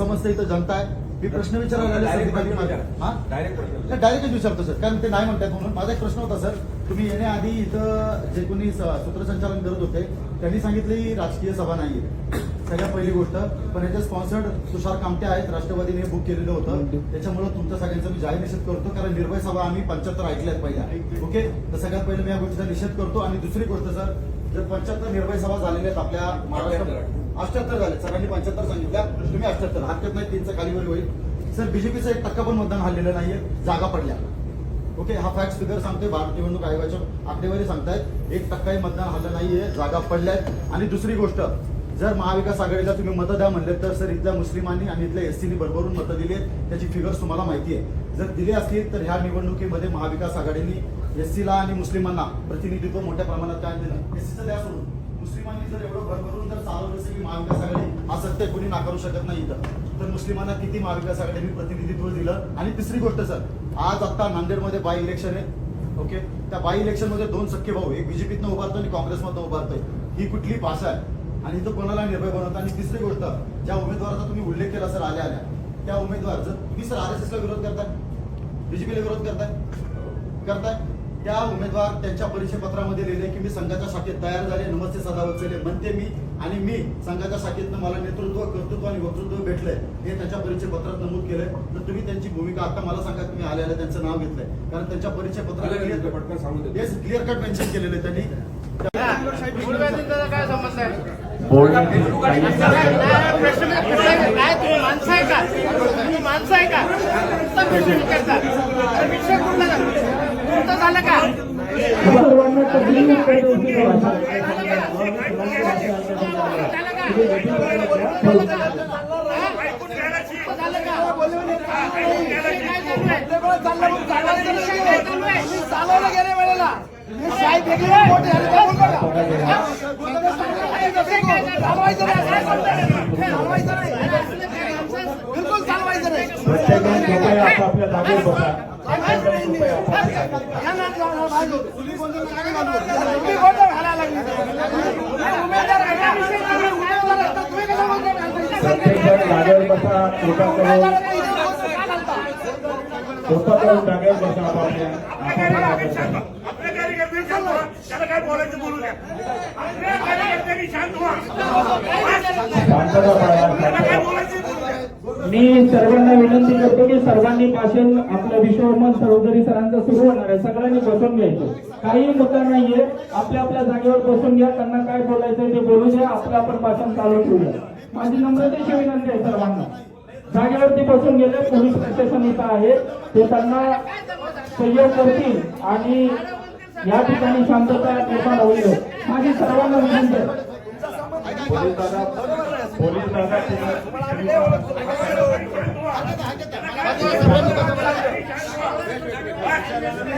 समजतं इथं जनता आहे. मी प्रश्न विचारायला. हा. डायरेक्टच विचारतो सर कारण ते नाही म्हणतात म्हणून. माझा एक प्रश्न होता सर तुम्ही येण्याआधी इथं जे कोणी सूत्रसंचालन करत होते त्यांनी सांगितलं ही राजकीय सभा नाहीये. सगळ्यात पहिली गोष्ट पण याचे स्पॉन्सर्ड तुषार कामटे आहेत राष्ट्रवादीने बुक केलेलं होतं. त्याच्यामुळे तुमच्या सगळ्यांचा मी जाहीर निषेध करतो कारण निर्भय सभा आम्ही पंच्याहत्तर ऐकल्यात पहिल्या. ओके? तर सगळ्यात पहिले मी या गोष्टीचा निषेध करतो. आणि दुसरी गोष्ट सर जर पंच्याहत्तर निर्भय सभा झालेल्या आहेत आपल्या महाराष्ट्रात अष्ट्याहत्तर झाले. सरांनी पंच्याहत्तर सांगितल्या. तुम्ही अष्ट्याहत्तर हरकत नाही तीनचं खालीवर होईल. सर बीजेपीचं एक टक्का पण मतदान हल्लेलं नाहीये. जागा पडल्या. ओके हा फॅक्ट फिगर सांगतोय. भारत निवडणूक आयोगाच्या आकडेवारी सांगतायत. एक टक्काही मतदान हल्लं नाहीये. जागा पडल्यात. आणि दुसरी गोष्ट जर महाविकास आघाडीला तुम्ही मतं द्या म्हणले तर सर इथल्या मुस्लिमांनी आणि इथल्या एससीनी भरभरून मतं दिली आहेत. त्याची फिगर्स तुम्हाला माहिती आहे. जर दिली असतील तर ह्या निवडणुकीमध्ये महाविकास आघाडीने एससीला आणि मुस्लिमांना प्रतिनिधित्व मोठ्या प्रमाणात काय दिलं? एससीचं द्या सोडून. मुस्लिमांनी जर एवढं भरभरून जर चालवलं असेल की महाविकास आघाडी हा सत्य कोणी नाकारू शकत नाही इथं. तर मुस्लिमांना किती महाविकास आघाडीने प्रतिनिधित्व दिलं? आणि तिसरी गोष्ट सर आज आता नांदेडमध्ये बाय इलेक्शन आहे ओके? त्या बाय इलेक्शनमध्ये दोन सख्खे भाऊ एक बीजेपीतनं उभारतो आणि काँग्रेसमधनं उभारतोय. ही कुठली भाषा आहे? आणि इथं कोणाला निर्भय बनवतो? आणि तिसरी गोष्ट ज्या उमेदवाराचा तुम्ही उल्लेख केला सर आल्या आल्या त्या उमेदवार जर तुम्ही सर आर एस एसला विरोध करताय? बीजेपीला विरोध करताय? करताय? त्या उमेदवार त्यांच्या परिचयपत्रामध्ये लिहिले की मी संघाच्या शाखेत तयार झाले. नमस्ते सदावत्सले म्हणते मी आणि मी संघाच्या शाखेतनं मला नेतृत्व कर्तृत्व आणि वक्तृत्व भेटलंय. हे त्यांच्या परिचयपत्रात नमूद केलंय. तर तुम्ही त्यांची भूमिका आता मला सांगा तुम्ही आले आले त्यांचं नाव घेतलंय. कारण त्यांच्या. येस क्लिअर कट मेन्शन केलेलं आहे त्यांनी. काय माणसं आहे का? तुम्ही झालं का चालवलं गेल्या वेळेला साहेब चालवायचं नाही. बिलकुल चालवायचं नाही. प्रत्येकजण जागेवर बसा कृपा करून कृपा करून जागेवर बसा आपापल्या शांत त्याला काय बोलायचं बोलू द्या शांत व्हा त्याला काय बोलायचं मी सर्वांना विनंती करतो की सर्वांनी भाषण आपलं विश्वमन सरोदरी सरांचं सुरू होणार आहे. सगळ्यांनी बसून घ्यायचं. काही मुद्दा नाहीये. आपल्या आपल्या जागेवर बसून घ्या. त्यांना काय बोलायचं ते बोलू द्या. आपलं आपण भाषण चालू ठेवूया. माझी नम्रतेची विनंती आहे सर्वांना. जागेवरती बसून गेले. पोलीस प्रशासन इथं आहे. ते त्यांना सहयोग करतील आणि या ठिकाणी शांतता निर्माण होईल. माझी सर्वांना विनंती आहे. पोलीस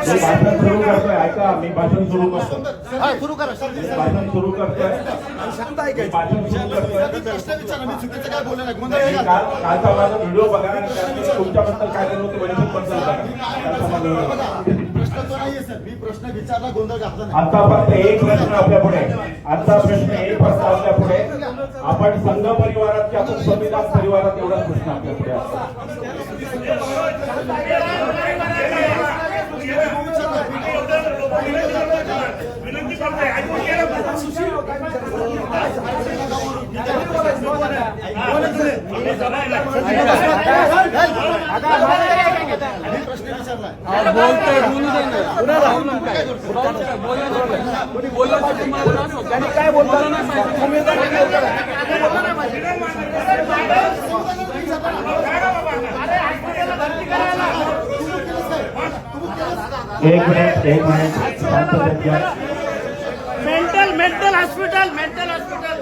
मी भाषण सुरू करतोय ऐका मी भाषण सुरू करतो सुरू करा भाषण सुरू करतोय. शांत भाषण सुरू कालचा माझा व्हिडिओ बघा तुमच्याबद्दल काय केलं होतं माझा व्हिडिओ बघा. प्रश्न तो नाहीये सर मी प्रश्न विचारला गोंधळ घातला नाही. आता फक्त एक प्रश्न आपल्या पुढे आता प्रश्न एक प्रश्न आपल्या पुढे आपण संघ परिवारात की आपण संविधान परिवारात एवढाच प्रश्न आपल्या पुढे. एक मिनिट एक minute. Mental mental hospital mental hospital.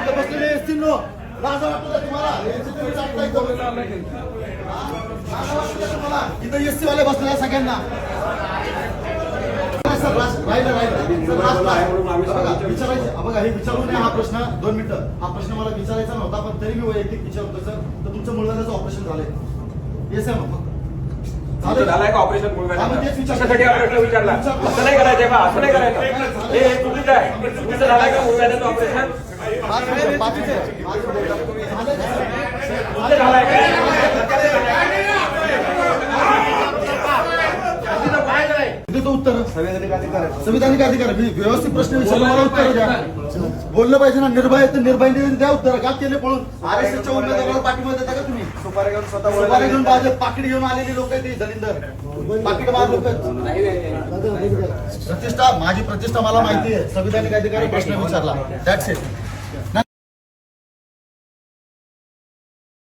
इथं बसलेले असतील नो. लाज वाटतं का तुम्हाला? लाज वाटतं का तुम्हाला? इथं एसटी वाले बसलेले आहे सगळ्यांना. बघा, विचारायचं हा हे विचारू नये हा प्रश्न दोन मिनिटं. हा प्रश्न मला विचारायचा नव्हता पण तरी मी वैयक्तिक विचारतो सर. तर तुमचं मुलाचं ऑपरेशन झालंय. येस आहे मग. झालाय का ऑपरेशन? विचारलं. कशासाठी प्रश्न विचारला? असं नाही करायचंय बा असं नाही करायचं हे चुकीचं आहे. तुमचं झालाय का ऑपरेशन झालाय का? उत्तर. संविधानिक अधिकार संविधानिक अधिकार मी व्यवस्थित प्रश्न विचारला मला उत्तर द्या. बोललं पाहिजे ना निर्भय तर निर्भय द्या उत्तर का केले पळून. आर एस एसच्या उमेदवाराला पाठिंबा देता का तुम्ही? सुपारी घेऊन स्वतः सुपारी घेऊन भाजप पाकिट घेऊन आलेली लोक आहेत ती पाकिट मार लोक प्रतिष्ठा माझी प्रतिष्ठा मला माहिती आहे. संविधानिक अधिकारी प्रश्न विचारला. That's it